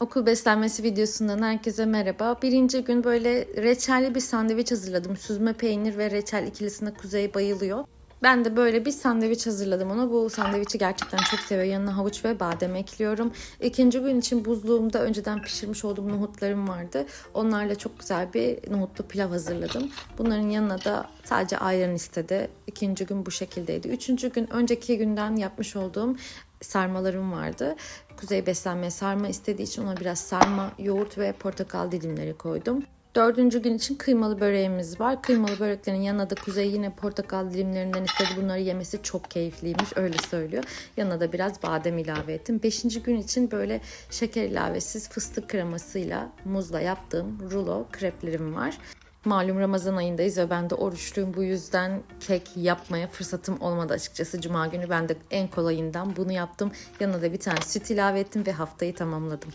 Okul beslenmesi videosundan herkese merhaba. Birinci gün böyle reçelli bir sandviç hazırladım. Süzme peynir ve reçel ikilisine Kuzey bayılıyor. Ben de böyle bir sandviç hazırladım ona. Bu sandviçi gerçekten çok seviyor. Yanına havuç ve badem ekliyorum. İkinci gün için buzluğumda önceden pişirmiş olduğum nohutlarım vardı. Onlarla çok güzel bir nohutlu pilav hazırladım. Bunların yanına da sadece ayran istedi. İkinci gün bu şekildeydi. Üçüncü gün önceki günden yapmış olduğum sarmalarım vardı. Kuzey beslenmeye sarma istediği için ona biraz sarma, yoğurt ve portakal dilimleri koydum. Dördüncü gün için kıymalı böreğimiz var. Kıymalı böreklerin yanına da Kuzey yine portakal dilimlerinden istedi. Bunları yemesi çok keyifliymiş öyle söylüyor. Yanına da biraz badem ilave ettim. Beşinci gün için böyle şeker ilavesiz fıstık kremasıyla muzla yaptığım rulo kreplerim var. Malum Ramazan ayındayız ve ben de oruçluyum. Bu yüzden kek yapmaya fırsatım olmadı açıkçası. Cuma günü ben de en kolayından bunu yaptım. Yanına da bir tane süt ilave ettim ve haftayı tamamladım.